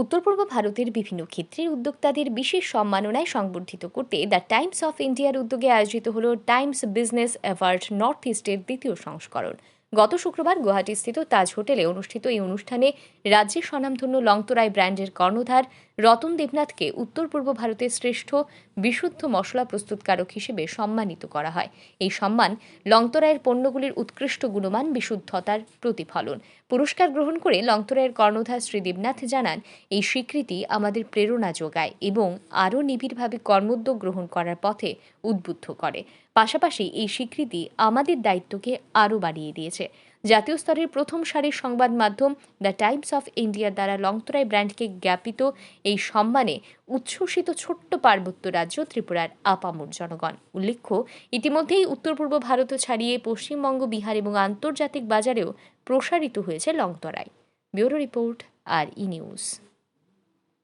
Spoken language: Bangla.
উত্তর পূর্ব ভারতের বিভিন্ন ক্ষেত্রের উদ্যোক্তাদের বিশেষ সম্মাননায় সংবর্ধিত করতে দ্য টাইমস অফ ইন্ডিয়ার উদ্যোগে আয়োজিত হল টাইমস বিজনেস অ্যাওয়ার্ড নর্থ ইস্টের দ্বিতীয় সংস্করণ। গত শুক্রবার গুয়াহাটিস্থিত তাজ হোটেলে অনুষ্ঠিত এই অনুষ্ঠানে রাজ্যের স্বনামধন্য লংতরাই ব্র্যান্ডের কর্ণধার রতন দেবনাথকে উত্তর পূর্ব ভারতের শ্রেষ্ঠ বিশুদ্ধ মশলা প্রস্তুতকারক হিসেবে সম্মানিত করা হয়। এই সম্মান লংতরায়ের পণ্যগুলির উৎকৃষ্ট গুণমান বিশুদ্ধতার প্রতিফলন। পুরস্কার গ্রহণ করে লংতরায়ের কর্ণধার শ্রী দেবনাথ জানান, এই স্বীকৃতি আমাদের প্রেরণা যোগায় এবং আরও নিবিড়ভাবে কর্মোদ্যোগ গ্রহণ করার পথে উদ্বুদ্ধ করে। পাশাপাশি এই স্বীকৃতি আমাদের দায়িত্বকে আরও বাড়িয়ে দিয়েছে। জাতীয় স্তরের প্রথম সারির সংবাদ মাধ্যম দ্য টাইমস অফ ইন্ডিয়ার দ্বারা লংতরাই ব্র্যান্ডকে জ্ঞাপিত এই সম্মানে উচ্ছ্বসিত ছোট্ট পার্বত্য রাজ্য ত্রিপুরার আপামর জনগণ। উল্লেখ্য, ইতিমধ্যেই উত্তর পূর্ব ভারত ছাড়িয়ে পশ্চিমবঙ্গ, বিহার এবং আন্তর্জাতিক বাজারেও প্রসারিত হয়েছে Longtorai. Bureau report, R E news.